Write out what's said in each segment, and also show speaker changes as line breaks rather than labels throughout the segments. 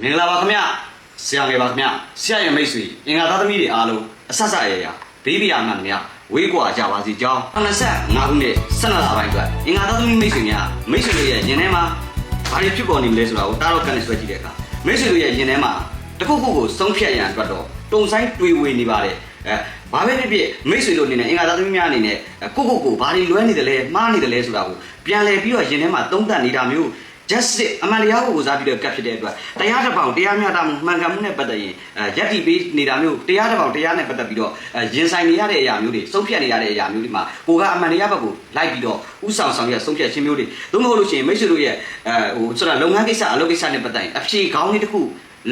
မင်္ဂလာပါခင်ဗျဆရာငယ်ပါခင်ဗျဆရာရဲ့မိတ်ဆွေအင်္ဂါသားသမီးတွေအားလုံးအဆက်ဆက်ရရဘေးပြာမှန်ခင်ဗျဝေးကွာကြပါစီကြောင်း25ခုနှစ်12လပိုင်းအတွက်အင်္ဂါသားသမီးမိတ်ဆွေများမိတ်ဆွေတွေရဲ့ရင်ထဲမှာဘာတွေဖြစ်ပေါ်နေမလဲဆိုတာကိုတားတော့ကန်နေဆွဲကြည့်တဲ့အခါမိတ်ဆွေတွေရဲ့ရင်ထဲမှာတစ်ခုခုကိုစုံဖြတ်ရန်အတွက်တော့တုံဆိုင်တွေဝေနေပါတယ်အဲဘာပဲဖြစ်ဖြစ်မိတ်ဆွေတို့အနေနဲ့အင်္ဂါသားသမီးများအနေနဲ့ကိုကိုကိုဘာတွေလွဲနေတယ်လဲမှားနေတယ်လဲဆိုတာကိုပြန်လည်ပြီးတော့ရင်ထဲမှာသုံးသပ်နေတာမျိုး justice အမှန်တရားကိုကိုစားပြီးတော့ကပ်ဖြစ်တဲ့အတွက်တရားတစ်ပေါင်တရားမျှတမှုမှန်ကန်မှုနဲ့ပတ်သက်ရင်အဲယက်တီပေးနေတာမျိုးတရားတစ်ပေါင်တရားနဲ့ပတ်သက်ပြီးတော့အဲရင်ဆိုင်နေရတဲ့အရာမျိုးတွေဆုံးဖြတ်နေရတဲ့အရာမျိုးတွေမှာကိုကအမှန်တရားဘက်ကိုလိုက်ပြီးတော့ဥဆောင်ဆောင်ရဆုံးဖြတ်ခြင်းမျိုးတွေသို့မဟုတ်လို့ရှိရင်မိတ်ဆွေတို့ရဲ့အဲဟိုဆိုတာလုပ်ငန်းကိစ္စအလုပ်ကိစ္စနဲ့ပတ်သက်ရင်အဖြေခေါင်းလေးတစ်ခု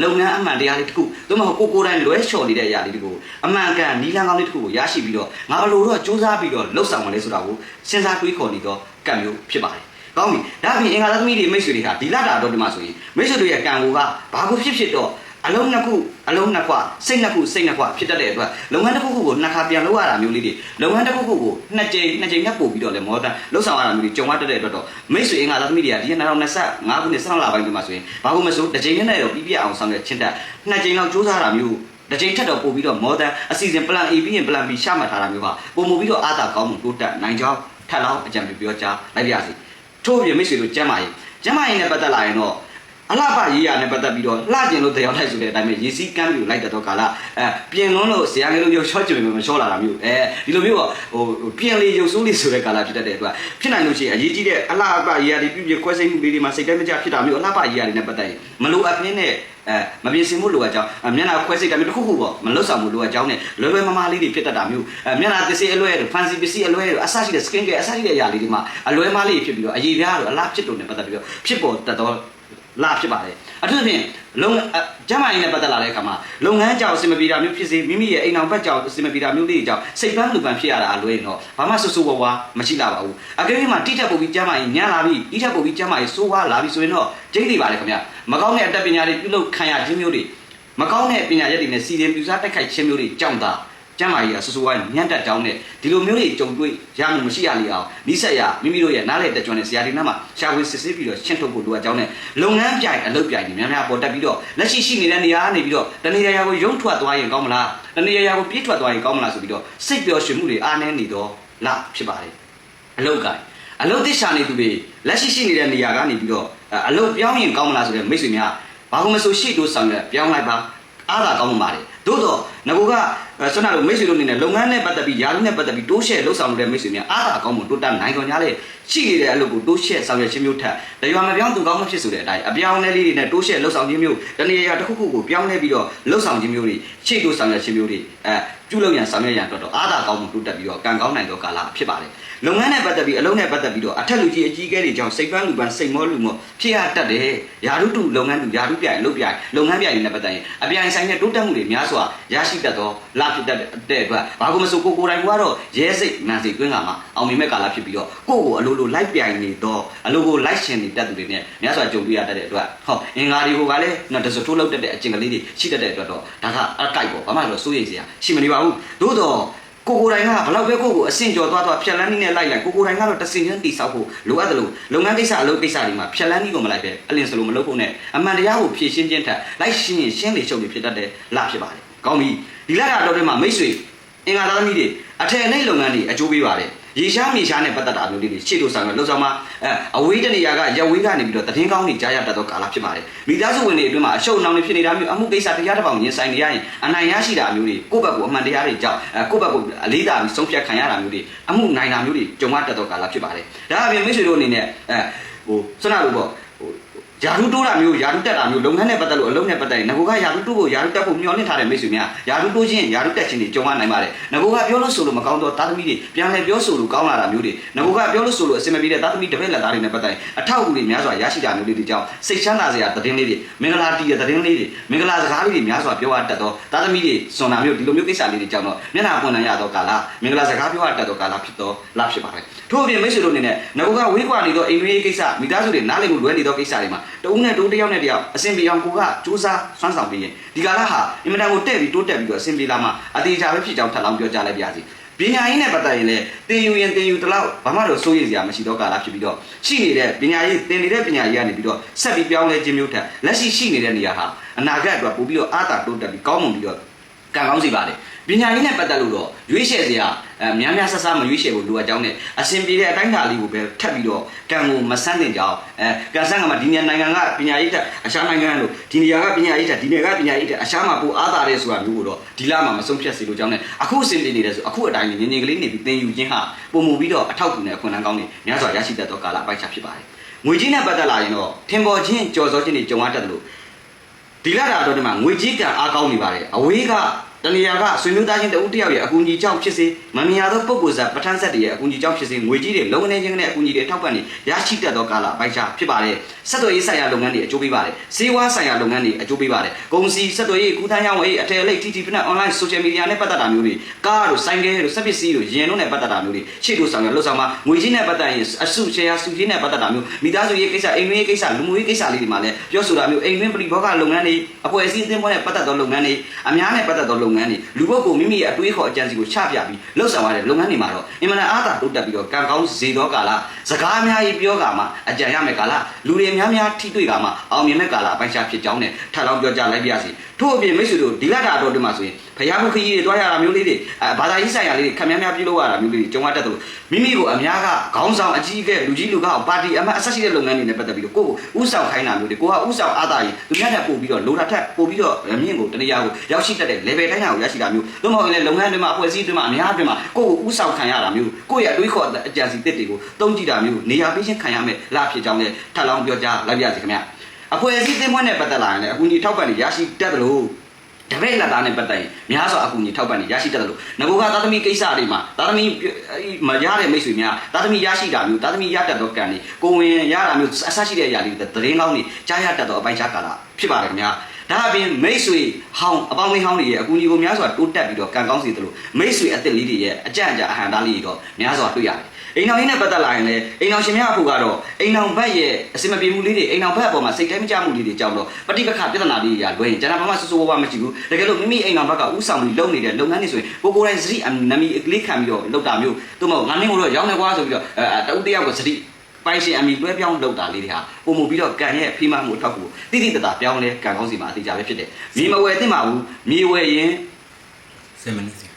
လုပ်ငန်းအမှန်တရားလေးတစ်ခုသို့မဟုတ်ကိုကိုယ်တိုင်လွဲချော်နေတဲ့အရာလေးတွေကိုအမှန်ကန်နီလန်းကောင်းလေးတစ်ခုကိုရရှိပြီးတော့ငါဘလို့တော့စူးစမ်းပြီးတော့လှုပ်ဆောင်မလဲဆိုတာကိုစဉ်းစားတွေးခေါ်နေတော့ကံမျိုးဖြစ်ပါတယ် ကောင်းပြီဒါပြင်အင်္ဂါသမီးတွေမိတ်ဆွေတွေဟာဒီလတာတော့ဒီမှာဆိုရင်မိတ်ဆွေတို့ရဲ့ကံကိုကဘာကိုဖြစ်ဖြစ်တော့အလုံးနှစ်ခုအလုံးနှစ်ခွစိတ်နှစ်ခုစိတ်နှစ်ခွဖြစ်တတ်တဲ့အတွက်လုပ်ငန်းတစ်ခုခုကိုနှစ်ခါပြန်လုပ်ရတာမျိုးလေးတွေလုပ်ငန်းတစ်ခုခုကိုနှစ်ကြိမ်နှစ်ကြိမ်နဲ့ပို့ပြီးတော့လဲမော်ဒန်လှုပ်ဆောင်ရတာမျိုးတွေကြုံရတတ်တဲ့အတွက်တော့မိတ်ဆွေအင်္ဂါသမီးတွေကဒီ2025ခုနှစ်17လပိုင်းဒီမှာဆိုရင်ဘာလို့မဆိုတစ်ကြိမ်နဲ့တော့ပြီးပြအောင်ဆောင်ရွက်ချင်းတက်နှစ်ကြိမ်လောက်စူးစမ်းတာမျိုးတစ်ချိန်ထက်တော့ပို့ပြီးတော့ more than အစီအစဉ် plan A ပြီးရင် plan B ရှာမှတ်ထားတာမျိုးပါပုံမူပြီးတော့အားသာကောင်းမှုတိုးတက်နိုင်ကြောင်းထပ်လောင်းအကြံပြုပြောကြားလိုက်ပါရစေ ထို့အပြင်မိတ်ဆွေတို့ကျမ်းမာရေးကျမ်းမာရေးနဲ့ပတ်သက်လာရင်တော့ အလှပရေးရနဲ့ပတ်သက်ပြီးတော့လှကျင်လို့တရားထိုက်ဆိုတဲ့အတိုင်းပဲရေစီးကမ်းပြူလိုက်တဲ့တော့ကာလအဲပြင်လုံးလို့ဇရာငယ်လို့ရုပ်ချော့ကျင်ပေမဲ့မချောလာတာမျိုးအဲဒီလိုမျိုးကဟိုပြင်လေရုပ်ဆိုးလေးဆိုတဲ့ကာလဖြစ်တတ်တဲ့အတွက်ဖြစ်နိုင်လို့ရှိရင်အရေးကြီးတဲ့အလှပရေးရတွေပြုပြခွဲစိတ်မှုလေးတွေမှာစိတ်တိုင်းမကြဖြစ်တာမျိုးအလှပရေးရတွေနဲ့ပတ်သက်ရင်မလိုအပ်ဖင်းနဲ့အဲမပြင်ဆင်မှုလိုအပ်ကြောင်းမျက်နှာခွဲစိတ်တာမျိုးတစ်ခုခုပေါ့မလွတ်ဆောင်မှုလိုအပ်ကြောင်းနဲ့လွယ်လွယ်မမာလေးတွေဖြစ်တတ်တာမျိုးအဲမျက်နှာသစ်စေးအလွဲတွေ fancy ပစ္စည်းအလွဲတွေအဆရှိတဲ့ skin care အဆရှိတဲ့အရာလေးတွေမှာအလွဲမားလေးဖြစ်ပြီးတော့အရေးပြားတော့အလားဖြစ်တော့နဲ့ပတ်သက်ပြီးတော့ဖြစ်ပေါ်တတ်တော့ လာဖြစ်ပါတယ်အထူးသဖြင့်လုံကျမ်းမာရေးနဲ့ပတ်သက်လာတဲ့အခါမှာလုပ်ငန်းကြောင်အစင်မပြေတာမျိုးဖြစ်စေမိမိရဲ့အိမ်အောင်ဘက်ကြောင်အစင်မပြေတာမျိုးလေးတွေကြောင့်စိတ်ပန်းလူပန်းဖြစ်ရတာအလွဲရင်တော့ဘာမှဆူဆူဝါးဝါမရှိလာပါဘူးအကယ်၍မှတိထက်ပိုပြီးကျမ်းမာရေးညံ့လာပြီးတိထက်ပိုပြီးကျမ်းမာရေးဆိုးဝါးလာပြီးဆိုရင်တော့ကျိတ်နေပါလေခင်ဗျမကောင်းတဲ့အတတ်ပညာတွေပြုလုပ်ခံရခြင်းမျိုးတွေမကောင်းတဲ့ပညာရက်တွေနဲ့စီရင်ပြူစားတိုက်ခိုက်ခြင်းမျိုးတွေကြောင့်သာ ကျမ်းမာရေးကဆူဆူဝါးညံ့တက်ကြောင်းနဲ့ဒီလိုမျိုးတွေကြုံတွေ့ရမှုမရှိရလေအောင်နိဆက်ရမိမိတို့ရဲ့နားလေတက်ကြွတဲ့ဆရာတွေနားမှာရှာဖွေစစ်ဆေးပြီးတော့ရှင်းထုတ်ဖို့လိုအပ်ကြောင်းနဲ့လုပ်ငန်းပြိုင်အလုပ်ပြိုင်တွေများများပေါ်တက်ပြီးတော့လက်ရှိရှိနေတဲ့နေရာကနေပြီးတော့တနေရာရာကိုရုံထွက်သွားရင်ကောင်းမလားတနေရာရာကိုပြေးထွက်သွားရင်ကောင်းမလားဆိုပြီးတော့စိတ်ပျော်ရွှင်မှုတွေအားနည်းနေတော့လားဖြစ်ပါတယ်အလုပ်ကိုင်အလုပ်သစ္စာနေသူတွေလက်ရှိရှိနေတဲ့နေရာကနေပြီးတော့အလုပ်ပြောင်းရင်ကောင်းမလားဆိုတဲ့မိတ်ဆွေများဘာလို့မဆိုရှိတိုးဆောင်ရပြောင်းလိုက်ပါအားသာကောင်းမှာပါတယ်သို့တော့ငကိုက ဆွမ်းနာတို့မိတ်ဆွေတို့အနေနဲ့လုပ်ငန်းနဲ့ပတ်သက်ပြီးယာရုနဲ့ပတ်သက်ပြီးတိုးရှဲလှုပ်ဆောင်နေတဲ့မိတ်ဆွေများအားသာကောင်းမှုတိုးတက်နိုင်ကြလေရှိနေတဲ့အလုပ်ကိုတိုးရှဲဆောင်ရွက်ခြင်းမျိုးထက်တရွာမပြောင်းသူကောင်းမဖြစ်ဆိုတဲ့အတိုင်းအပြောင်းလဲလေးတွေနဲ့တိုးရှဲလှုပ်ဆောင်ခြင်းမျိုးတနေရာတစ်ခုခုကိုပြောင်းလဲပြီးတော့လှုပ်ဆောင်ခြင်းမျိုးတွေရှေ့တိုးဆောင်ရွက်ခြင်းမျိုးတွေအဲ ပြုလုပ်ရန်ဆောင်ရွက်ရန်အတွက်တော့အားသာကောင်းမှုတိုးတက်ပြီးတော့ကံကောင်းနိုင်သောကာလဖြစ်ပါတယ်လုပ်ငန်းနဲ့ပတ်သက်ပြီးအလုပ်နဲ့ပတ်သက်ပြီးတော့အထက်လူကြီးအကြီးအကဲတွေကြောင့်စိတ်ပန်းလူပန်းစိတ်မောလူမောဖြစ်ရတတ်တယ်ယာရုတုလုပ်ငန်းတူယာရုပြိုင်လုပ်ပြိုင်လုပ်ငန်းပြိုင်တွေနဲ့ပတ်သက်ရင်အပြိုင်ဆိုင်တဲ့တိုးတက်မှုတွေများစွာရရှိတတ်သောလာဖြစ်တတ်တဲ့အတွက်ဘာလို့မဆိုကိုကိုယ်တိုင်ကတော့ရဲစိတ်မန်စိတ်တွင်းကမှာအောင်မြင်မဲ့ကာလဖြစ်ပြီးတော့ကိုယ့်ကိုအလိုလိုလိုက်ပြိုင်နေတော့အလိုကိုလိုက်ရှင်နေတတ်သူတွေနဲ့များစွာကြုံတွေ့ရတတ်တဲ့အတွက်ဟောအင်္ဂါတွေကိုကလည်းနော်တစထိုးလောက်တတ်တဲ့အကျင့်ကလေးတွေရှိတတ်တဲ့အတွက်တော့ဒါကအကိုက်ပေါ့ဘာမှတော့စိုးရိမ်စရာရှိမနေပါဘူးသို့တော့ကိုကိုတိုင်ကဘလောက်ပဲကိုကိုအဆင့်ကျော်သွားသွားဖြက်လန်းနည်းနဲ့လိုက်လိုက်ကိုကိုတိုင်ကတော့တစင်ချင်းတိဆောက်ဖို့လိုအပ်တယ်လို့လုပ်ငန်းကိစ္စအလုပ်ကိစ္စတွေမှာဖြက်လန်းနည်းကိုမလိုက်ပဲအလင်းစလို့မလုပ်ဖို့နဲ့အမှန်တရားကိုဖြည့်ရှင်းခြင်းထက်လိုက်ရှင်းရင်ရှင်းလေချုပ်လေဖြစ်တတ်တဲ့လဖြစ်ပါတယ်ကောင်းပြီဒီလကတော့တည်းမှာမိတ်ဆွေအင်္ဂါသားသမီးတွေအထည်အနှိမ့်လုပ်ငန်းတွေအကျိုးပေးပါတယ် ရေရှားမြေရှားနဲ့ပတ်သက်တာမျိုးလေးတွေရှေ့တို့ဆောင်ရလှုပ်ဆောင်မှာအဲအဝေးတနေရာကရဝေးကနေပြီးတော့တည်င်းကောင်းတွေကြားရတတ်သောကာလဖြစ်ပါတယ်မိသားစုဝင်တွေအတွင်းမှာအရှုံနှောင်တွေဖြစ်နေတာမျိုးအမှုကိစ္စတရားတစ်ပေါင်ရင်ဆိုင်နေရရင်အနိုင်ရရှိတာမျိုးတွေကိုယ့်ဘက်ကိုအမှန်တရားတွေကြောင့်အဲကိုယ့်ဘက်ကိုအလေးသာပြီးဆုံးဖြတ်ခံရတာမျိုးတွေအမှုနိုင်တာမျိုးတွေကြုံရတတ်သောကာလဖြစ်ပါတယ်ဒါအပြင်မိတ်ဆွေတို့အနေနဲ့အဲဟိုစနလို့ပေါ့ဟို ယာရုတိုးတာမျိုးယာရုတက်တာမျိုးလုပ်ငန်းနဲ့ပတ်သက်လို့အလုပ်နဲ့ပတ်သက်ရင်ငကိုကယာရုတိုးဖို့ယာရုတက်ဖို့မျှော်လင့်ထားတဲ့မိတ်ဆွေများယာရုတိုးခြင်းယာရုတက်ခြင်းတွေကြုံရနိုင်ပါတယ်ငကိုကပြောလို့ဆိုလို့မကောင်းတော့သားသမီးတွေပြန်လဲပြောဆိုလို့ကောင်းလာတာမျိုးတွေငကိုကပြောလို့ဆိုလို့အစင်မပြေတဲ့သားသမီးတပည့်လက်သားတွေနဲ့ပတ်သက်ရင်အထောက်အကူတွေများစွာရရှိတာမျိုးတွေဒီကြောင့်စိတ်ချမ်းသာစရာသတင်းလေးတွေမင်္ဂလာတီးတဲ့သတင်းလေးတွေမင်္ဂလာစကားလေးတွေများစွာပြောရတတ်တော့သားသမီးတွေစွန်နာမျိုးဒီလိုမျိုးကိစ္စလေးတွေကြောင့်တော့မျက်နှာပွင့်နိုင်ရတော့ကာလမင်္ဂလာစကားပြောရတတ်တော့ကာလဖြစ်တော့လဖြစ်ပါတယ်ထို့အပြင်မိတ်ဆွေတို့အနေနဲ့ငကိုကဝေးကွာနေတော့အိမ်ရေးကိစ္စမိသားစုတွေနားလည်မှုလွဲနေတော့ကိစ္စတွေမှာတဦးနဲ့တူတယောက်နဲ့တယောက်အဆင်ပြေအောင်ကိုကစူးစမ်းဆွမ်းဆောင်ပြီးရင်ဒီကာလဟာအင်မတန်ကိုတဲ့ပြီးတိုးတက်ပြီးတော့အဆင်ပြေလာမှအသေးချာပဲဖြစ်ကြောင်းထပ်လောင်းပြောကြားလိုက်ပါရစေပညာရေးနဲ့ပတ်သက်ရင်လည်းတင်ယူရင်တင်ယူတလောက်ဘာမှတော့စိုးရိမ်စရာမရှိတော့ကာလဖြစ်ပြီးတော့ရှိနေတဲ့ပညာရေးတင်နေတဲ့ပညာရေးကနေပြီးတော့ဆက်ပြီးပြောင်းလဲခြင်းမျိုးထက်လက်ရှိရှိနေတဲ့နေရာဟာအနာဂတ်အတွက်ပို့ပြီးတော့အားတာတိုးတက်ပြီးကောင်းမွန်ပြီးတော့ကံကောင်းစီပါတယ် ပညာရေးနဲ့ပတ်သက်လို့တော့ရွေးချယ်စရာအဲများများဆဆမရွေးချယ်ဖို့လိုအပ်ကြောင်းနဲ့အစဉ်ပြေတဲ့အတိုင်းအတာလေးကိုပဲထပ်ပြီးတော့ကံကိုမဆန်းတင်ကြအောင်အဲကံဆန်းကမှဒီနေနိုင်ငံကပညာရေးတက်အရှားနိုင်ငံလို့ဒီနေရာကပညာရေးတက်ဒီနေရာကပညာရေးတက်အရှားမှာပိုအားတာတဲ့ဆိုတာမျိုးကိုတော့ဒီလမှာမဆုံးဖြတ်စေလိုကြောင်းနဲ့အခုအစဉ်ပြေနေတယ်ဆိုအခုအတိုင်းငင်းငင်းကလေးနေပြီးသင်ယူခြင်းဟာပုံမူပြီးတော့အထောက်အကူနဲ့အခွင့်အလမ်းကောင်းနေများစွာရရှိတတ်သောကာလပိုက်ချဖြစ်ပါတယ်ငွေကြီးနဲ့ပတ်သက်လာရင်တော့ထင်ပေါ်ခြင်းကြော်စောခြင်းတွေကြုံရတတ်တယ်လို့ဒီလာတာတော့ဒီမှာငွေကြီးကံအားကောင်းနေပါတယ်အဝေးက တနေရာကဆွေမျိုးသားချင်းတဦးတယောက်ရဲ့အကူအညီကြောင့်ဖြစ်စေမမြင်ရသောပုဂ္ဂိုလ်စားပဋ္ဌာန်းဆက်တွေရဲ့အကူအညီကြောင့်ဖြစ်စေငွေကြီးတွေလုံနေခြင်းနဲ့အကူအညီတွေထောက်ပံ့နေရရှိတတ်သောကာလပိုက်ချဖြစ်ပါတယ်ဆက်သွယ်ရေးဆိုင်ရာလုပ်ငန်းတွေအကျိုးပေးပါတယ်စေဝါဆိုင်ရာလုပ်ငန်းတွေအကျိုးပေးပါတယ်ကုန်စည်ဆက်သွယ်ရေးကူးသန်းရောင်းဝယ်ရေးအထည်အလိပ် TT ဖက် online social media နဲ့ပတ်သက်တာမျိုးတွေကားတို့ဆိုင်ကယ်တို့စက်ပစ္စည်းတို့ရင်တို့နဲ့ပတ်သက်တာမျိုးတွေရှေ့တို့ဆောင်ရလှုပ်ဆောင်မှာငွေကြီးနဲ့ပတ်သက်ရင်အစု share စုကြီးနဲ့ပတ်သက်တာမျိုးမိသားစုရေးကိစ္စအိမ်တွင်းရေးကိစ္စလူမှုရေးကိစ္စလေးတွေမှာလည်းပြောဆိုတာမျိုးအိမ်တွင်းပရိဘောဂလုပ်ငန်းတွေအဖွဲ့အစည်းအသင်းဖွဲ့နဲ့ပတ်သက်သောလုပ်ငန်းတွေအများနဲ့ပတ်သက်သောလုပ်ငန်းတွေလူပုဂ္ဂိုလ်မိမိရဲ့အတွေးခေါ်အကြံစီကိုချပြပြီးလှုပ်ဆောင်ရတဲ့လုပ်ငန်းတွေမှာတော့အင်မတန်အားသာတိုးတက်ပြီးတော့ကံကောင်းစေသောကာလစကားအများကြီးပြောကမှအကြံရမယ်ကာလလူတွေအများများထိတွေ့ကမှအောင်မြင်မဲ့ကာလအပိုင်းခြားဖြစ်ကြောင်းနဲ့ထပ်လောင်းပြောကြလိုက်ပါရစေ ထို့အပြင်မိတ်ဆွေတို့ဒီလက်တာတော့ဒီမှာဆိုရင်ဖယားမှုခကြီးတွေတွားရတာမျိုးလေးတွေအဲဘာသာရေးဆိုင်ရာလေးတွေခက်များများပြုလုပ်ရတာမျိုးလေးတွေကြုံရတတ်တယ်လို့မိမိကိုအများကခေါင်းဆောင်အကြီးအကဲလူကြီးလူကောက်ပါတီအမတ်အဆက်ရှိတဲ့လုပ်ငန်းတွေနဲ့ပတ်သက်ပြီးတော့ကိုယ့်ကိုဥဆောင်ခိုင်းတာမျိုးတွေကိုကဥဆောင်အားသာရင်သူများတက်ပို့ပြီးတော့လိုတာထက်ပို့ပြီးတော့မြင့်ကိုတနေရာကိုရောက်ရှိတတ်တဲ့ level တိုင်းကိုရရှိတာမျိုးသို့မဟုတ်ရင်လည်းလုပ်ငန်းတွေမှာအဖွဲ့အစည်းတွေမှာအများအပြားမှာကိုယ့်ကိုဥဆောင်ခံရတာမျိုးကိုယ့်ရဲ့အတွေးခေါ်အကြံစီတစ်တွေကိုတုံးကြည့်တာမျိုးနေရာပေးချင်းခံရမယ်လားဖြစ်ကြောင်းလည်းထပ်လောင်းပြောကြားလိုက်ပါရစေခင်ဗျ အဖွဲ့အစည်းသင်းဖွဲ့နဲ့ပတ်သက်လာရင်လည်းအခုညီထောက်ပံ့နေရရှိတတ်တယ်လို့တပည့်လက်သားနဲ့ပတ်သက်ရင်များစွာအကူအညီထောက်ပံ့နေရရှိတတ်တယ်လို့ငကိုကသာသမီကိစ္စတွေမှာသာသမီမရတဲ့မိတ်ဆွေများသာသမီရရှိတာမျိုးသာသမီရတတ်သောကံတွေကိုဝင်ရတာမျိုးအဆရှိတဲ့အရာတွေသတင်းကောင်းတွေကြားရတတ်သောအပိုင်းခြားကာလဖြစ်ပါတယ်ခင်ဗျာဒါအပြင်မိတ်ဆွေဟောင်းအပေါင်းအသင်းဟောင်းတွေရဲ့အကူအညီကိုများစွာတိုးတက်ပြီးတော့ကံကောင်းစေတယ်လို့မိတ်ဆွေအသစ်လေးတွေရဲ့အကြံအကြအဟံသားလေးတွေတော့များစွာတွေ့ရတယ် အိမ်တော်ရင်းနဲ့ပတ်သက်လာရင်လည်းအိမ်တော်ရှင်များအဖို့ကတော့အိမ်တော်ဘက်ရဲ့အစင်မပြေမှုလေးတွေအိမ်တော်ဘက်အပေါ်မှာစိတ်တိုင်းမကြမှုလေးတွေကြောင့်တော့ပဋိပက္ခပြဿနာလေးတွေရလွဲရင်ကျွန်တော်ဘာမှစိုးစိုးဝါးဝါမရှိဘူးတကယ်လို့မိမိအိမ်တော်ဘက်ကဥဆောင်ပြီးလုပ်နေတဲ့လုပ်ငန်းတွေဆိုရင်ကိုကိုယ်တိုင်စတိအနမီအကလေးခံပြီးတော့လုပ်တာမျိုးသို့မဟုတ်ငါမင်းကိုတော့ရောင်းနေကွာဆိုပြီးတော့အဲတဦးတယောက်ကစတိပိုင်ရှင်အမိတွဲပြောင်းလုပ်တာလေးတွေဟာပုံမူပြီးတော့ကံရဲ့ဖိမမှုထောက်ကူတိတိတတပြောင်းလဲကံကောင်းစီမှာအသေးကြပဲဖြစ်တယ်မြေမဝယ်သင့်ပါဘူးမြေဝယ်ရင်
7 minutes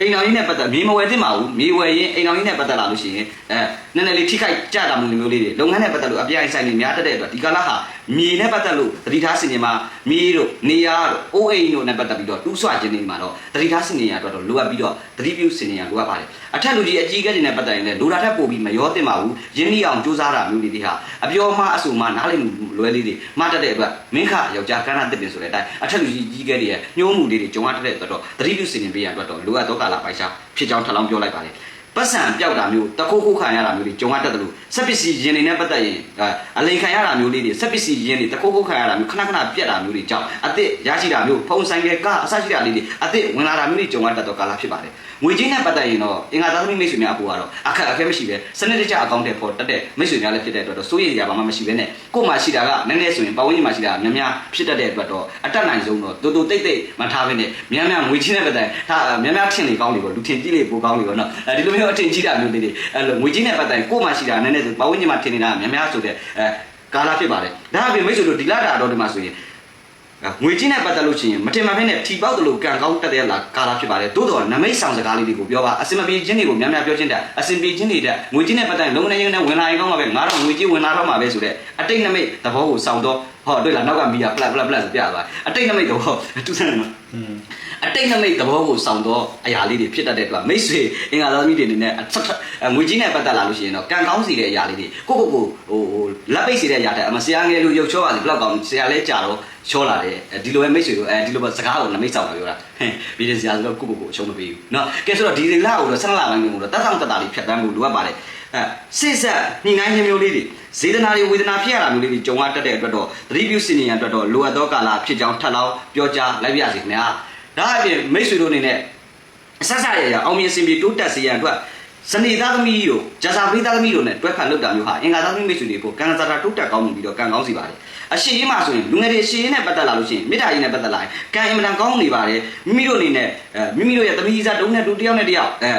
အိမ်တော်ကြီးနဲ့ပတ်သက်မြေမဝယ်သင့်ပါဘူးမြေဝယ်ရင်အိမ်တော်ကြီးနဲ့ပတ်သက်လာလို့ရှိရင်အဲနည်းနည်းလေးထိခိုက်ကြတာမှုမျိုးလေးတွေလုပ်ငန်းနဲ့ပတ်သက်လို့အပြိုင်ဆိုင်တွေများတတ်တဲ့အတွက်ဒီကာလဟာမြေနဲ့ပတ်သက်လို့သတိထားစင်နေမှာမြေတို့နေရာတို့အိုးအိမ်တို့နဲ့ပတ်သက်ပြီးတော့တူးဆွခြင်းတွေမှာတော့သတိထားစင်နေရတော့လိုအပ်ပြီးတော့သတိပြုစင်နေရလိုအပ်ပါတယ်အထက်လူကြီးအကြီးအကဲတွေနဲ့ပတ်သက်ရင်လည်းလိုတာထက်ပိုပြီးမရောသင့်ပါဘူးရင်းနှီးအောင်စူးစမ်းတာမျိုးတွေဒီဟာအပြောမှအဆူမှနားလည်မှုလွဲလေးတွေမှတ်တတ်တဲ့အတွက်မင်းခယောက်ျားကန်းနာတစ်ပင်ဆိုတဲ့အတိုင်းအထက်လူကြီးကြီးကဲတွေရဲ့ညှိုးမှုလေးတွေကြုံရတဲ့အတွက်တော့သတိပြုစင်နေပေးရအတွက်တော့လိုအပ်သောကာလပိုင်ရှားဖြစ်ကြောင်းထပ်လောင်းပြောလိုက်ပါတယ် ပတ်စံပြောက်တာမျိုးတခိုးခိုးခံရတာမျိုးတွေကြုံရတတ်တယ်လို့စက်ပစ္စည်းယင်းတွေနဲ့ပတ်သက်ရင်အလိန်ခံရတာမျိုးလေးတွေစက်ပစ္စည်းယင်းတွေတခိုးခိုးခံရတာမျိုးခဏခဏပြက်တာမျိုးတွေကြောင့်အစ်စ်ရရှိတာမျိုးဖုံဆိုင်ကကအဆရှိတာလေးတွေအစ်စ်ဝင်လာတာမျိုးတွေကြုံရတတ်သောကာလဖြစ်ပါတယ် ငွေကြေးနဲ့ပတ်သက်ရင်တော့အင်္ဂါသားသမီးမိတ်ဆွေများအဖို့ကတော့အခက်အခဲမရှိပဲစနစ်တကျအကောင့်တွေပေါ်တက်တဲ့မိတ်ဆွေများလည်းဖြစ်တဲ့အတွက်တော့စိုးရိမ်စရာဘာမှမရှိပဲနဲ့ကို့မှာရှိတာကနည်းနည်းဆိုရင်ပတ်ဝန်းကျင်မှာရှိတာများများဖြစ်တတ်တဲ့အတွက်တော့အတက်နိုင်ဆုံးတော့တူတူတိတ်တိတ်မထားဘဲနဲ့များများငွေချင်းနဲ့ပတ်သက်ထားများများထင်လေကောင်းလေပေါ့လူထင်ကြည့်လေပိုကောင်းလေပေါ့နော်အဲဒီလိုမျိုးအထင်ကြီးတာမျိုးလေးတွေအဲလိုငွေချင်းနဲ့ပတ်သက်ကို့မှာရှိတာနည်းနည်းဆိုပတ်ဝန်းကျင်မှာထင်နေတာများများဆိုတဲ့အဲကာလဖြစ်ပါတယ်ဒါအပြင်မိတ်ဆွေတို့ဒီလာတာတော့ဒီမှာဆိုရင် ငွေချင်းနဲ့ပတ်သက်လို့ရှိရင်မတင်မဖက်နဲ့ထီပေါက်တယ်လို့ကံကောင်းတက်တဲ့လာကာလာဖြစ်ပါတယ်သို့တော်နမိတ်ဆောင်စကားလေးတွေကိုပြောပါအစင်မပြေခြင်းတွေကိုများများပြောခြင်းတဲ့အစင်ပြေခြင်းတွေတဲ့ငွေချင်းနဲ့ပတ်သက်လုံးဝနေရင်ဝင်လာရင်ကောင်းမှာပဲငါတော့ငွေချင်းဝင်လာတော့မှာပဲဆိုတဲ့အတိတ်နမိတ်သဘောကိုဆောင်တော့ဟောတွေ့လားနောက်ကမီယာပလက်ပလက်ပလက်ဆိုပြသွားအတိတ်နမိတ်သဘောတူစမ်းနော်
อืม
အတိတ်နမိတ်သဘောကိုဆောင်တော့အရာလေးတွေဖြစ်တတ်တဲ့အတွက်မိတ်ဆွေအင်္ဂါသားမိတွေအနေနဲ့အထက်ထက်ငွေကြီးနဲ့ပတ်သက်လာလို့ရှိရင်တော့ကံကောင်းစီတဲ့အရာလေးတွေကိုကိုကိုကိုဟိုလက်ပိတ်စီတဲ့အရာတဲ့အမဆရာငယ်လို့ရုပ်ချောပါလေဘလောက်ကောင်းဆရာလဲကြာတော့ချောလာတယ်ဒီလိုပဲမိတ်ဆွေတို့အဲဒီလိုပဲစကားကိုနမိတ်ဆောင်တာပြောတာဟင်ဗီဒီဆရာဆိုတော့ကိုကိုကိုအရှုံးမပေးဘူးเนาะကဲဆိုတော့ဒီလကိုတော့ဆက်လပိုင်းကိုတော့တတ်ဆောင်တတ်တာလေးဖြတ်တန်းဖို့လိုအပ်ပါတယ်အဲစိတ်ဆက်ညှိနှိုင်းခြင်းမျိုးလေးတွေဇေဒနာတွေဝေဒနာဖြစ်ရတာမျိုးလေးတွေကြုံရတတ်တဲ့အတွက်တော့သတိပြုစင်နေရအတွက်တော့လိုအပ်သောကာလဖြစ်ကြောင်းထပ်လောင်းပြောကြားလိုက်ပါရစေခင်ဗျာ ဒါအပြင်မိတ်ဆွေတို့အနေနဲ့အဆက်ဆက်ရရအောင်မြင်စင်ပြေတိုးတက်စေရန်အတွက်စနေသားသမီးတို့ဂျာစာပရိသားသမီးတို့နဲ့တွဲဖက်လုပ်တာမျိုးဟာအင်္ဂါသားသမီးမိတ်ဆွေတွေကိုကံစားတာတိုးတက်ကောင်းမှုပြီးတော့ကံကောင်းစီပါတယ်အရှိရေးမှာဆိုရင်လူငယ်တွေအရှိရေးနဲ့ပတ်သက်လာလို့ရှိရင်မေတ္တာရေးနဲ့ပတ်သက်လာရင်ကံအင်မတန်ကောင်းနေပါတယ်မိမိတို့အနေနဲ့အဲမိမိတို့ရဲ့သမီးစားတုံးနဲ့တူတစ်ယောက်နဲ့တစ်ယောက်အဲ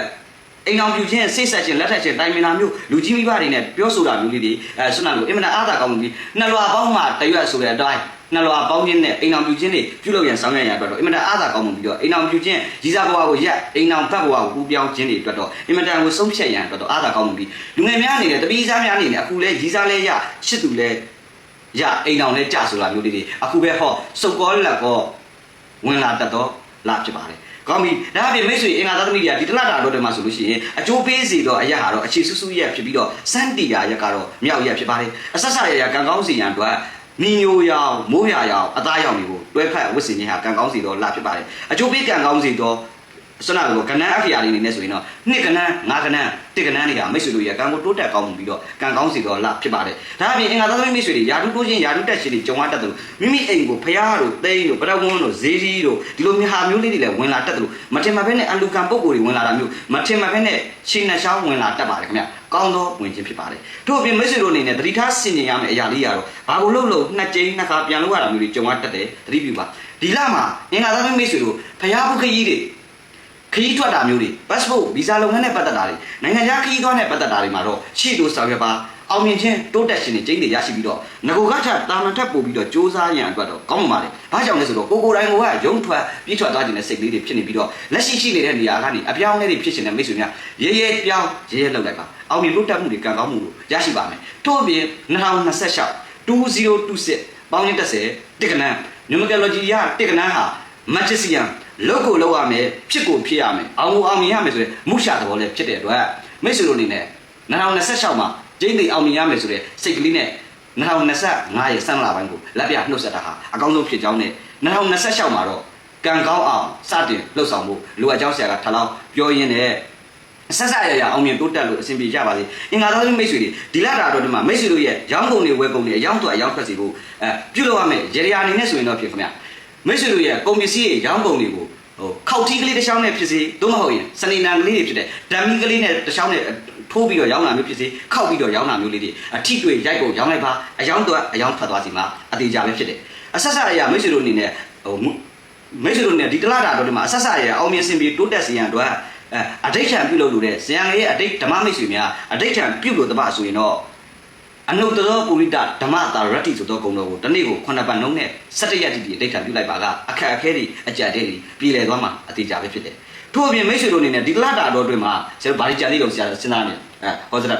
အိမ်အောင်ပြူချင်းစိတ်ဆက်ချင်းလက်ထက်ချင်းတိုင်မင်တာမျိုးလူကြီးမိဘတွေနဲ့ပြောဆိုတာမျိုးလေးတွေအဲဆွမ်းနာလို့အင်မတန်အားသာကောင်းမှုပြီးနှလွာပေါင်းမှတရွတ်ဆိုတဲ့အတိုင်း နှလွာပေါင်းခြင်းနဲ့အိမ်အောင်ပြူချင်းတွေပြုလုပ်ရန်ဆောင်ရွက်ရန်အတွက်တော့အင်မတန်အားသာကောင်းမှုပြီးတော့အိမ်အောင်ပြူချင်းကြီးစားဘဝကိုရက်အိမ်အောင်ဖတ်ဘဝကိုပူပြောင်းခြင်းတွေအတွက်တော့အင်မတန်ကိုဆုံးဖြတ်ရန်အတွက်တော့အားသာကောင်းမှုပြီးလူငယ်များအနေနဲ့တပီးစားများအနေနဲ့အခုလဲကြီးစားလဲရရှစ်သူလဲရအိမ်အောင်လဲကြဆိုတာမျိုးလေးတွေအခုပဲဟောစုပ်ကောလက်ကောဝင်လာတတ်တော့လာဖြစ်ပါတယ်ကောင်းပြီဒါအပြင်မိတ်ဆွေအင်္ဂါသားသမီးတွေကဒီတလတာတော့တည်းမှာဆိုလို့ရှိရင်အကျိုးပေးစီတော့အရက်ဟာတော့အခြေဆူဆူရက်ဖြစ်ပြီးတော့စန်းတီယာရက်ကတော့မြောက်ရက်ဖြစ်ပါတယ်အဆက်ဆက်ရရကံကောင်းစီရန်အတွက် နီညိုရောင်မိုးရရောင်အသားရောင်တွေကိုတွဲဖက်ဝစ်စင်ခြင်းဟာကံကောင်းစီတော့လာဖြစ်ပါတယ်အကျိုးပေးကံကောင်းစီတော့ စနကကနန်းအခရာလေးနေနဲ့ဆိုရင်တော့နှစ်ကနန်းငါးကနန်းတစ်ကနန်းတွေကမိတ်ဆွေတို့ရဲ့ကံကိုတိုးတက်ကောင်းမှုပြီးတော့ကံကောင်းစီတော့လာဖြစ်ပါတယ်ဒါအပြင်အင်္ဂါသားသမီးမိတ်ဆွေတွေယာတုတိုးခြင်းယာတုတက်ခြင်းတွေကြုံရတတ်တယ်လို့မိမိအိမ်ကိုဖျားတို့သိန်းတို့ပရဝန်းတို့ဇေဒီတို့ဒီလိုမျိုးဟာမျိုးလေးတွေလည်းဝင်လာတတ်တယ်လို့မထင်မှတ်ဘဲနဲ့အလူကံပုံကိုယ်တွေဝင်လာတာမျိုးမထင်မှတ်ဘဲနဲ့ရှင်းနှချောင်းဝင်လာတတ်ပါတယ်ခင်ဗျကောင်းသောဝင်ခြင်းဖြစ်ပါတယ်တို့အပြင်မိတ်ဆွေတို့အနေနဲ့သတိထားဆင်ခြင်ရမယ့်အရာလေးရတော့ဘာကိုလို့လို့နှစ်ကြိမ်နှစ်ခါပြန်လို့ရတာမျိုးတွေကြုံရတတ်တယ်သတိပြုပါဒီလမှာအင်္ဂါသားသမီးမိတ်ဆွေတို့ဖျားဘုခကြီးတွေ ခရီးထွက်တာမျိုးတွေ passport visa လုပ်ငန်းနဲ့ပတ်သက်တာတွေနိုင်ငံခြားခရီးသွားနဲ့ပတ်သက်တာတွေမှာတော့ရှေ့တို့ဆောင်ရွက်ပါအောင်မြင်ခြင်းတိုးတက်ခြင်းတွေကျင်းတွေရရှိပြီးတော့ငကိုကထတာမန်ထပ်ပို့ပြီးတော့စ조사ရန်အတွက်တော့ကောင်းပါလေ။ဘာကြောင့်လဲဆိုတော့ကိုကိုတိုင်းကိုကရုံထွက်ပြည့်ထွက်သွားခြင်းနဲ့စိတ်လေးတွေဖြစ်နေပြီးတော့လက်ရှိရှိနေတဲ့နေရာကနေအပြောင်းအလဲတွေဖြစ်ရှင်တဲ့မိတ်ဆွေများရဲရဲပြောင်းရဲရဲလောက်လိုက်ပါ။အောင်မြင်တိုးတက်မှုတွေကံကောင်းမှုကိုရရှိပါမယ်။ထို့အပြင်2026 2026ပေါင်းရင်30တစ်ကနန်း numerology ရတစ်ကနန်းဟာ magician လောက်ကိုလောက်ရမယ်ဖြစ်ကိုဖြစ်ရမယ်အောင်ကိုအောင်မြင်ရမယ်ဆိုတဲ့မုရှာသဘောလေးဖြစ်တဲ့အတွက်မိတ်ဆွေတို့အနေနဲ့2026မှာကျင်းသိအောင်မြင်ရမယ်ဆိုတဲ့စိတ်ကလေးနဲ့2025ရဲ့ဆန်းလာပိုင်းကိုလက်ပြနှုတ်ဆက်တာဟာအကောင်းဆုံးဖြစ်ကြောင်းနဲ့2026မှာတော့ကံကောင်းအောင်စတင်လှုပ်ဆောင်ဖို့လိုအပ်ကြောင်းဆရာကထလောက်ပြောရင်းနဲ့ဆက်ဆက်ရရအောင်မြင်တိုးတက်လို့အဆင်ပြေကြပါစေ။အင်္ဂါတော်မိတ်ဆွေတွေဒီလတာတော့ဒီမှာမိတ်ဆွေတို့ရဲ့ရောင်းကုန်တွေဝယ်ကုန်တွေအယောင်းတော့အယောင်းထွက်စီဖို့အဲပြုလုပ်ရမယ်ရေရာအနေနဲ့ဆိုရင်တော့ဖြစ်ခင်ဗျ။ မိတ်ဆွေတို့ရဲ့ကုန်ပစ္စည်းတွေရောင်းကုန်တွေကိုဟိုခောက်ထီးကလေးတစ်ချောင်းနဲ့ဖြစ်စေသို့မဟုတ်ရင်စနေနံကလေးတွေဖြစ်တဲ့ဓာမီကလေးနဲ့တစ်ချောင်းနဲ့ထိုးပြီးတော့ရောင်းတာမျိုးဖြစ်စေခောက်ပြီးတော့ရောင်းတာမျိုးလေးတွေအထိတွေ့ရိုက်ကုန်ရောင်းလိုက်ပါအယောင်းတော့အယောင်းထွက်သွားစီမှာအသေးကြပဲဖြစ်တယ်။အဆက်ဆက်ရရမိတ်ဆွေတို့အနေနဲ့ဟိုမိတ်ဆွေတို့နဲ့ဒီတလားတာတော့ဒီမှာအဆက်ဆက်ရရအောင်မြင်စင်ပြီးတိုးတက်စီရန်အတွက်အဲအဋိဋ္ဌံပြုလုပ်လို့တဲ့ဇယံရဲ့အဋိဋ္ဓမ္မမိတ်ဆွေများအဋိဋ္ဌံပြုလို့တပဆိုရင်တော့ အနုတ္တရောပုရိတဓမ္မတာရတ္တိဆိုသောဂုဏ်တော်ကိုတနေ့ကို9ပတ်နှုံးနဲ့17ရက်တိတိအဋိဋ္ဌံပြုလိုက်ပါကအခက်အခဲတွေအကြက်တွေပြည်လည်သွားမှာအသေးကြပဲဖြစ်တယ်ထို့အပြင်မိတ်ဆွေတို့အနေနဲ့ဒီတလတာတော်အတွင်းမှာကျွန်တော်ဗာဒီကြံလေးတော်ဆရာစဉ်းစားနေအဲဟောစရ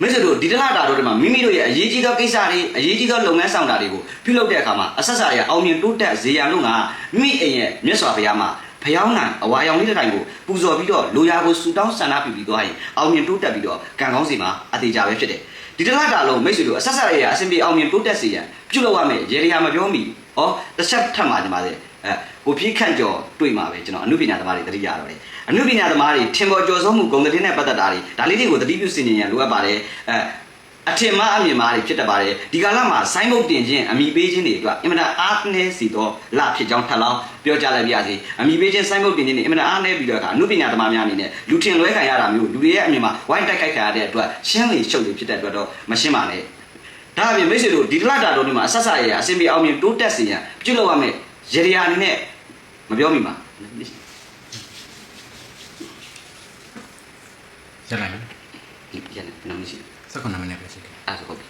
မိတ်ဆွေတို့ဒီတလတာတော်အတွင်းမှာမိမိတို့ရဲ့အရေးကြီးသောကိစ္စတွေအရေးကြီးသောလုပ်ငန်းဆောင်တာတွေကိုပြုလုပ်တဲ့အခါမှာအဆက်ဆက်ရအောင်မြင်တိုးတက်စေရန်လို့ငါမိမိအိမ်ရဲ့မြတ်စွာဘုရားမှာဖျောင်းနံအဝါရောင်လေးတစ်တိုင်းကိုပူဇော်ပြီးတော့လိုရာကိုဆူတောင်းဆန္ဒပြုပြီးသွားရင်အောင်မြင်တိုးတက်ပြီးတော့ကံကောင်းစီမှာအသေးကြပဲဖြစ်တယ် ဒီတလားတာလုံးမိတ်ဆွေတို့အဆက်ဆက်ရရအစဉ်ပြေအောင်မြင်တိုးတက်စေရန်ပြုလုပ်ရမယ်ရေရရာမပြောမိဩတစ်ချက်ထပ်မှာဒီမှာစေအဲဟိုပြေးခန့်ကျော်တွေ့မှာပဲကျွန်တော်အမှုပညာသမားတွေတတိရတော့တယ်အမှုပညာသမားတွေထင်ပေါ်ကျော်စောမှုဂုဏ်သတင်းနဲ့ပတ်သက်တာတွေဒါလေးတွေကိုတတိပြုစင်ကြင်ရန်လိုအပ်ပါတယ်အဲ အထင်မှားအမြင်မှားတွေဖြစ်တတ်ပါတယ်ဒီကာလမှာဆိုင်းဘုတ်တင်ခြင်းအမိပေးခြင်းတွေအတွက်အင်မတန်အားနည်းစီတော့လဖြစ်ကြောင်းထပ်လောင်းပြောကြလိုက်ပါရစေအမိပေးခြင်းဆိုင်းဘုတ်တင်ခြင်းတွေအင်မတန်အားနည်းပြီးတော့အခါအမှုပညာသမားများအနေနဲ့လူထင်လွဲခံရတာမျိုးလူတွေရဲ့အမြင်မှာဝိုင်းတိုက်ခိုက်ခံရတဲ့အတွက်ရှင်းလေရှုပ်လေဖြစ်တဲ့အတွက်တော့မရှင်းပါနဲ့ဒါအပြင်မိတ်ဆွေတို့ဒီလတာတော်တွေမှာအဆက်ဆက်ရရအစင်ပြေအောင်မြင်တိုးတက်စေရန်ပြုလုပ်ရမယ်ရေရာအနေနဲ့မပြောမိပါ
ရလိုက်မယ်
ဒီပြန်နေနော်မရှိ
စက္ကန့်မိနစ်ပဲရှိတယ်
အဲ့ဒါဆိုဟုတ်ပြီ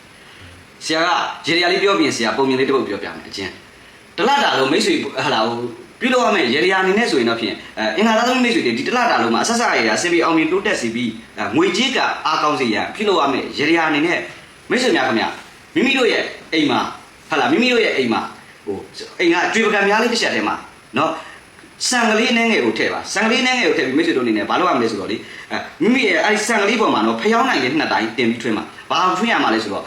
ဆရာကရေရာလေးပြောပြင်ဆရာပုံမြင်လေးတစ်ပုဒ်ပြောပြမယ်အချင်းတလတာလုံးမိတ်ဆွေဟလာဟိုပြုလုပ်ရမယ်ရေရာအနေနဲ့ဆိုရင်တော့ဖြင့်အဲအင်္ဂါသားသမီးမိတ်ဆွေတွေဒီတလတာလုံးမှာအဆက်ဆက်ရရအစင်ပြေအောင်မြင်တိုးတက်စီပြီးငွေကြေးကအားကောင်းစေရန်ပြုလုပ်ရမယ်ရေရာအနေနဲ့မိတ်ဆွေများခင်ဗျမိမိတို့ရဲ့အိမ်မှာဟလာမိမိတို့ရဲ့အိမ်မှာဟိုအိမ်ကကြွေပကံများလေးတစ်ချက်ထဲမှာနော် ဆံကလေးနှဲငယ်ကိုထည့်ပါဆံကလေးနှဲငယ်ကိုထည့်ပြီးမိတ်ဆွေတို့အနေနဲ့ဘာလုပ်ရမလဲဆိုတော့လေအဲမိမိရဲ့အဲဒီဆံကလေးပေါ်မှာနော်ဖျောင်းနိုင်တဲ့နှစ်တိုင်းတင်ပြီးထွင်းပါဘာထွင်းရမှာလဲဆိုတော့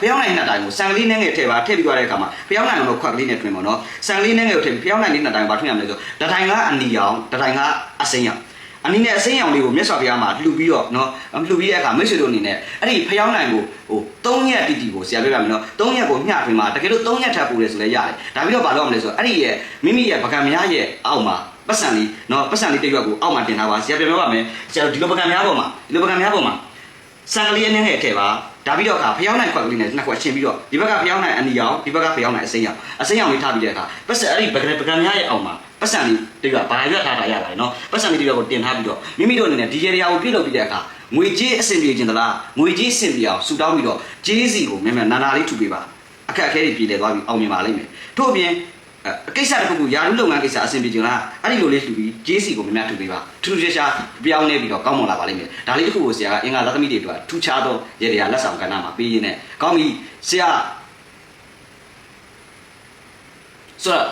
ဖျောင်းနိုင်နှစ်တိုင်းကိုဆံကလေးနှဲငယ်ထည့်ပါထည့်ပြီးသွားတဲ့အခါမှာဖျောင်းနိုင်တော့ခွက်ကလေးနဲ့ထွင်းပါနော်ဆံကလေးနှဲငယ်ကိုထည့်ပြီးဖျောင်းနိုင်တဲ့နှစ်တိုင်းဘာထွင်းရမလဲဆိုတော့တတိုင်းကအနီရောင်တတိုင်းကအစိမ်းရောင် အနည်းနဲ့အစိမ်းရောင်လေးကိုမြတ်စွာဘုရားမှာလှူပြီးတော့နော်လှူပြီးတဲ့အခါမိတ်ဆွေတို့အနေနဲ့အဲ့ဒီဖျောင်းနိုင်ကိုဟို၃ရက်တိတိကိုဆရာပြောပြမယ်နော်၃ရက်ကိုမျှထွင်မှာတကယ်လို့၃ရက်ထပ်ပူတယ်ဆိုလည်းရတယ်ဒါပြီးတော့ဘာလုပ်ရမလဲဆိုတော့အဲ့ဒီရဲ့မိမိရဲ့ပကံမရရဲ့အောက်မှာပတ်စံလေးနော်ပတ်စံလေးတစ်ရွက်ကိုအောက်မှာတင်ထားပါဆရာပြောပြပါမယ်ဆရာတို့ဒီလိုပကံများပေါ်မှာဒီလိုပကံများပေါ်မှာစံကလေးအနည်းငယ်ထည့်ပါ ဒါပြီးတော့အခါဖျောင်းနိုင်ခွက်ကလေးနဲ့နှစ်ခွက်ရှင်းပြီးတော့ဒီဘက်ကဖျောင်းနိုင်အနီရောင်ဒီဘက်ကဖျောင်းနိုင်အစိမ်းရောင်အစိမ်းရောင်လေးထားပြီးတဲ့အခါပတ်စံအဲ့ဒီပကံပကံများရဲ့အောက်မှာပတ်စံလေးတစ်ရွက်ဘာရွက်ထားတာရပါတယ်နော်ပတ်စံလေးတစ်ရွက်ကိုတင်ထားပြီးတော့မိမိတို့အနေနဲ့ဒီရေရာကိုပြုတ်လုပ်ပြီးတဲ့အခါငွေကြေးအဆင်ပြေခြင်းသလားငွေကြေးအဆင်ပြေအောင်ဆူတောင်းပြီးတော့ကြေးစီကိုမြန်မြန်နာနာလေးထူပေးပါအခက်အခဲတွေပြည်လည်သွားပြီးအောင်မြင်ပါလိမ့်မယ်ထို့အပြင်အ ကိစ္စတစ်ခုခုယာရုလုပ်ငန်းကိစ္စအဆင်ပြေခြင်းလားအဲ့ဒီလိုလေးထူပြီးကြေးစီကိုမြန်မြန်ထူပေးပါထူးထူးခြားခြားပြောင်းလဲပြီးတော့ကောင်းမွန်လာပါလိမ့်မယ်ဒါလေးတစ်ခုကိုဆရာကအင်္ဂါသားသမီးတွေအတွက်ထူးခြားသောရေရာလက်ဆောင်ကဏ္ဍမှာပေးရင်းနဲ့ကောင်းပြီဆရာဆိုတော့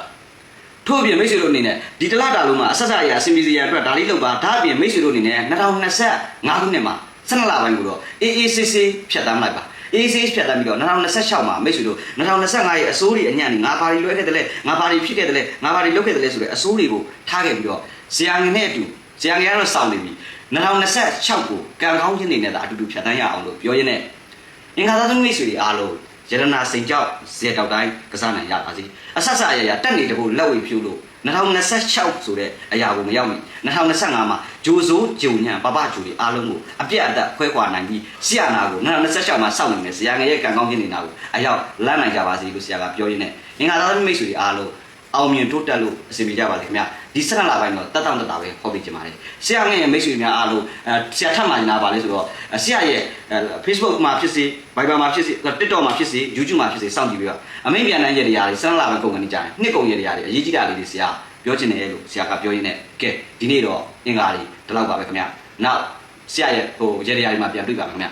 ထို့အပြင်မိတ်ဆွေတို့အနေနဲ့ဒီတလတာလုံးမှာအဆက်ဆက်ရအစီအမီစီရအတွက်ဒါလေးလုပ်ပါဒါအပြင်မိတ်ဆွေတို့အနေနဲ့2025ခုနှစ်မှာ12လပိုင်းကိုတော့ AACC ဖြတ်တမ်းလိုက်ပါ AACC ဖြတ်တမ်းပြီးတော့2026မှာမိတ်ဆွေတို့2025ရဲ့အစိုးရအညံ့နေငါဘာတွေလွှဲခဲ့တယ်လဲငါဘာတွေဖြစ်ခဲ့တယ်လဲငါဘာတွေလုပ်ခဲ့တယ်လဲဆိုတဲ့အစိုးတွေကိုထားခဲ့ပြီးတော့ဇာငင်နဲ့အတူဇာငင်ကတော့စောင့်နေပြီ2026ကိုကံကောင်းခြင်းတွေနဲ့သာအတူတူဖြတ်တမ်းရအောင်လို့ပြောရင်းနဲ့အင်္ဂါသားသမီးမိတ်ဆွေတွေအားလုံးရတနာစိန်ကြောက်ဇေတောက်တိုင်းကစားနိုင်ရပါစေအဆက်ဆက်ရရတက်နေတကူလက်ဝေဖြူလို့ 2026ဆိုတဲ့အရာကိုမရောက်မီ2025မှာဂျိုဆိုးဂျုံညံပပဂျူတွေအားလုံးကိုအပြတ်အသက်ခွဲခွာနိုင်ပြီးဆရာနာကို2026မှာစောင့်နေမယ်ဆရာငယ်ရဲ့ကံကောင်းခြင်းတွေနာကိုအရောက်လမ်းနိုင်ကြပါစေလို့ဆရာကပြောရင်းနဲ့ငင်္ဂါသားမိတ်ဆွေတွေအားလုံးအောင်မြင်တိုးတက်လို့အစီအပြေကြပါလေခင်ဗျ ဒီ၁၂လပိုင်းတော့တတ်တောင့်တတာပဲဟောပြီးကြပါတယ်ဆရာငယ်ရဲ့မိတ်ဆွေများအားလုံးဆရာထပ်မှနာပါလေဆိုတော့ဆရာရဲ့ Facebook မှာဖြစ်စေ Viber မှာဖြစ်စေ TikTok မှာဖြစ်စေ YouTube မှာဖြစ်စေစောင့်ကြည့်ပြီးပါအမိတ်ပြန်နိုင်ရတဲ့နေရာတွေ၁၂လပိုင်းကုန်ကနေကြတယ်နှစ်ကုန်ရတဲ့နေရာတွေအရေးကြီးတာလေးတွေဆရာပြောချင်တယ်လို့ဆရာကပြောရင်းနဲ့ကဲဒီနေ့တော့အင်္ဂါတွေဒီလောက်ပါပဲခင်ဗျနောက်ဆရာရဲ့ဟိုရေတရာတွေမှာပြန်တွေ့ပါမယ်ခင်ဗျ